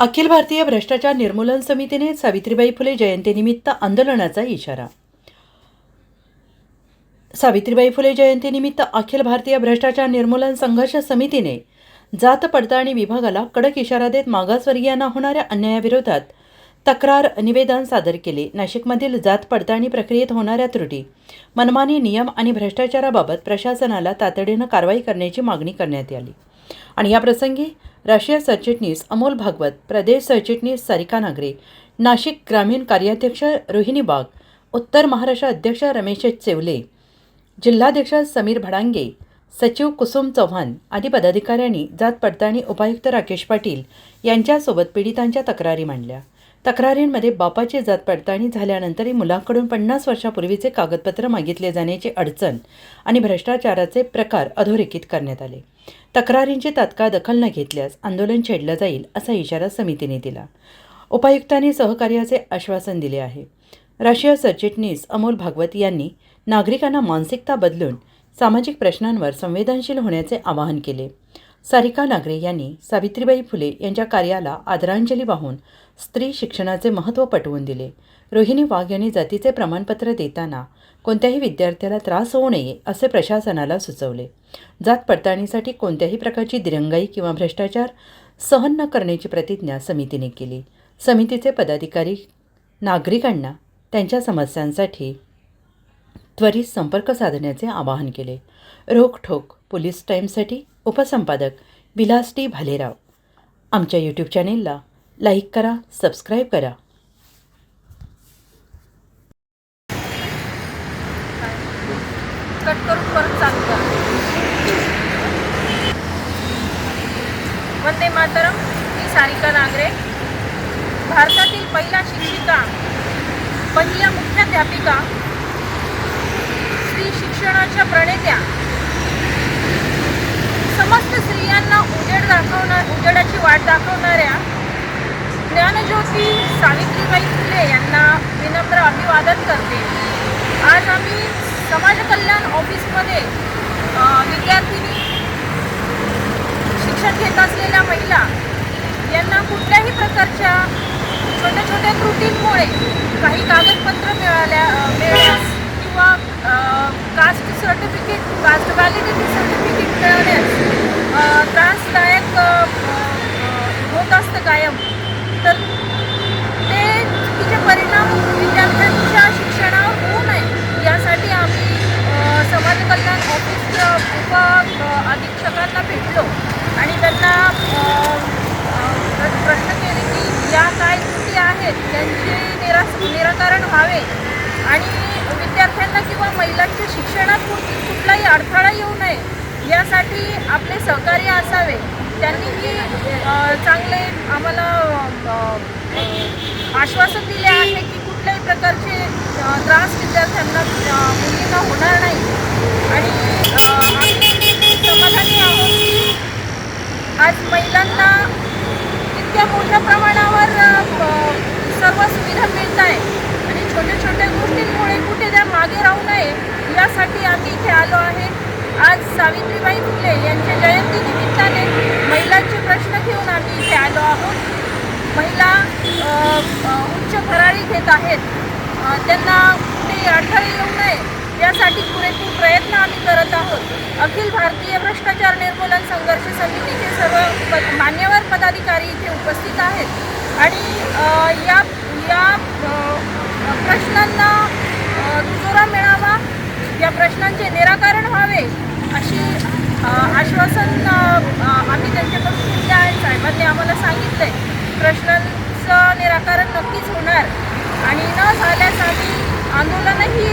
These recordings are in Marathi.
अखिल भारतीय भ्रष्टाचार निर्मूलन समितीने सावित्रीबाई फुले जयंतीनिमित्त आंदोलनाचा इशारा. सावित्रीबाई फुले जयंतीनिमित्त अखिल भारतीय भ्रष्टाचार निर्मूलन संघर्ष समितीने जात पडताळणी विभागाला कडक इशारा देत मागासवर्गीयांना होणाऱ्या अन्यायाविरोधात तक्रार निवेदन सादर केले. नाशिकमधील जात पडताळणी प्रक्रियेत होणाऱ्या त्रुटी मनमानी नियम आणि भ्रष्टाचाराबाबत प्रशासनाला तातडीनं कारवाई करण्याची मागणी करण्यात आली. आणि या प्रसंगी राष्ट्रीय सरचिटणीस अमोल भागवत प्रदेश सरचिटणीस सारिका नागरे नाशिक ग्रामीण कार्याध्यक्ष रोहिणी बाग उत्तर महाराष्ट्र अध्यक्ष रमेश चेवले जिल्हाध्यक्ष समीर भडांगे सचिव कुसुम चव्हाण आदी पदाधिकाऱ्यांनी जात पडताळणी उपायुक्त राकेश पाटील यांच्यासोबत पीडितांच्या तक्रारी मांडल्या. तक्रारींमध्ये बापाची जात पडताळणी झाल्यानंतरही मुलांकडून पन्नास वर्षापूर्वीचे कागदपत्र मागितले जाण्याची अडचण आणि भ्रष्टाचाराचे प्रकार अधोरेखित करण्यात आले. तक्रारींची तात्काळ दखल न घेतल्यास आंदोलन छेडलं जाईल असा इशारा समितीने दिला. उपायुक्तांनी सहकार्याचे आश्वासन दिले आहे. राष्ट्रीय सरचिटणीस अमोल भागवत यांनी नागरिकांना मानसिकता बदलून सामाजिक प्रश्नांवर संवेदनशील होण्याचे आवाहन केले. सारिका नागरे यांनी सावित्रीबाई फुले यांच्या कार्याला आदरांजली वाहून स्त्री शिक्षणाचे महत्त्व पटवून दिले. रोहिणी वाघ यांनी जातीचे प्रमाणपत्र देताना कोणत्याही विद्यार्थ्याला त्रास होऊ नये असे प्रशासनाला सुचवले. जात पडताळणीसाठी कोणत्याही प्रकारची दिरंगाई किंवा भ्रष्टाचार सहन न करण्याची प्रतिज्ञा समितीने केली. समितीचे पदाधिकारी नागरिकांना त्यांच्या समस्यांसाठी त्वरित संपर्क साधण्याचे आवाहन केले. रोखठोक पोलीस टाईमसाठी उपसंपादक विलास टी भालेराव. आमच्या यूट्यूब चॅनेलला लाईक करा सबस्क्राईब करा. कट करून परत चालू करा. वंदे मातरम मी सारिका नागरे. भारतातील पहिला शिक्षिका पहिल्या मुख्याध्यापिका स्त्री शिक्षणाच्या प्रणेत्या समस्त स्त्रियांना उजेड दाखवणार उजेडाची वाट दाखवणाऱ्या ज्ञानज्योती सावित्रीबाई फुले यांना विनम्र अभिवादन करते. आज आम्ही समाज कल्याण ऑफिसमध्ये विद्यार्थिनी शिक्षण घेत असलेल्या महिला यांना कुठल्याही प्रकारच्या छोट्या छोट्या त्रुटींमुळे काही कागदपत्र मिळाल्या अ, मिळण्यास किंवा caste certificate caste validity certificate मिळवण्यास त्रासदायक होत असतं कायम. तर ते चुकीचे परिणाम विद्यार्थ्यांच्या शिक्षणावर होऊ नये. यासाठी आम्ही समाज कल्याण ऑफिस उप अधीक्षकांना भेटलो. आणि त्यांना प्रश्न केले की या काय त्रुटी आहेत त्यांचे निरा निराकरण व्हावे. आणि विद्यार्थ्यांना किंवा महिलांच्या शिक्षणात कुठ- कुठलाही अडथळा येऊ नये यासाठी आपले सहकार्य असावे. त्यांनीही चांगले आम्हाला आश्वासन दिले आहे की कुठल्याही प्रकारचे त्रास विद्यार्थ्यांना मुलींना होणार नाही. आणि अ, आम्ही समाधानी आहोत की आज महिलांना इतक्या मोठ्या प्रमाणावर अ, प- सर्व सुविधा मिळत आहे आणि छोट्या छोट्या गोष्टींमुळे कुठे त्या मागे राहू नये यासाठी आम्ही इथे आलो आहे. आज सावित्रीबाई फुले यांच्या जयंती निमित्ताने महिलांचे प्रश्न घेऊन आम्ही इथे आलो आहोत. महिला उच्च भरारी घेत आहेत. त्यांना कुठेही अडथळे येऊ नये यासाठी पुरेपूर प्रयत्न आम्ही करत आहोत. अखिल भारतीय भ्रष्टाचार निर्मूलन संघर्ष समितीचे सर्व मान्यवर पदाधिकारी इथे उपस्थित आहेत. आणि या या प्रश्नांना दुजोरा मिळावा या प्रश्नांचे निराकरण व्हावे अशी आश्वासन आम्ही त्यांच्याकडून घेतले आहे. साहेबांनी आम्हाला सांगितलं आहे प्रश्नांचं निराकरण नक्कीच होणार. आणि न झाल्यास आम्ही आंदोलनही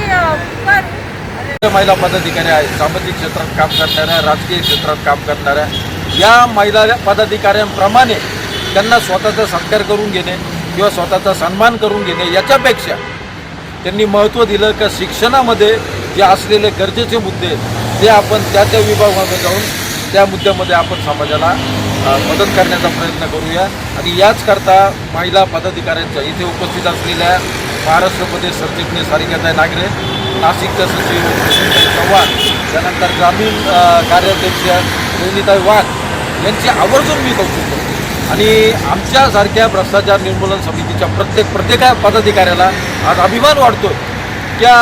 करू महिला पदाधिकारी आहेत सामाजिक क्षेत्रात काम करणाऱ्या राजकीय क्षेत्रात काम करणाऱ्या या महिला पदाधिकाऱ्यांप्रमाणे त्यांना स्वतःचा सत्कार करून घेणे किंवा स्वतःचा सन्मान करून घेणे याच्यापेक्षा त्यांनी महत्त्व दिलं का शिक्षणामध्ये जे असलेले गरजेचे मुद्दे ते आपण त्या त्या विभागामध्ये जाऊन त्या मुद्द्यामध्ये आपण समाजाला मदत करण्याचा प्रयत्न करूया. आणि याचकरता महिला पदाधिकाऱ्यांच्या इथे उपस्थित असलेल्या महाराष्ट्र प्रदेश सरचिटणीस सारिकाताई नागरे नाशिकच्या सचिव चव्हाण त्यानंतर ग्रामीण कार्याध्यक्ष रोहिणीताई वाघ यांची आवर्जून मी कौतुक करतो. आणि आमच्यासारख्या भ्रष्टाचार निर्मूलन समितीच्या प्रत्येक प्रत्येका पदाधिकाऱ्याला आज अभिमान वाटतो त्या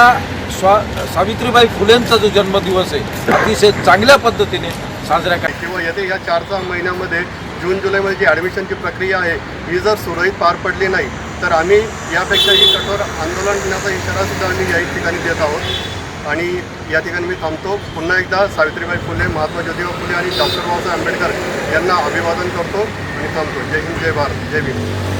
स्वा सावित्रीबाई फुलेंचा जो जन्मदिवस आहे अतिशय चांगल्या पद्धतीने साजरा करा किंवा येते या चार सहा महिन्यामध्ये जून जुलैमध्ये जी ॲडमिशनची प्रक्रिया आहे ही जर सुरळीत पार पडली नाही तर आम्ही यापेक्षाही कठोर आंदोलन करण्याचा इशारासुद्धा आम्ही या ठिकाणी देत आहोत. आणि या ठिकाणी मी थांबतो. पुन्हा एकदा सावित्रीबाई फुले महात्मा ज्योतिबा फुले आणि डॉक्टर बाबासाहेब आंबेडकर यांना अभिवादन करतो आणि थांबतो. जय हिंद जय भारत जय भीम.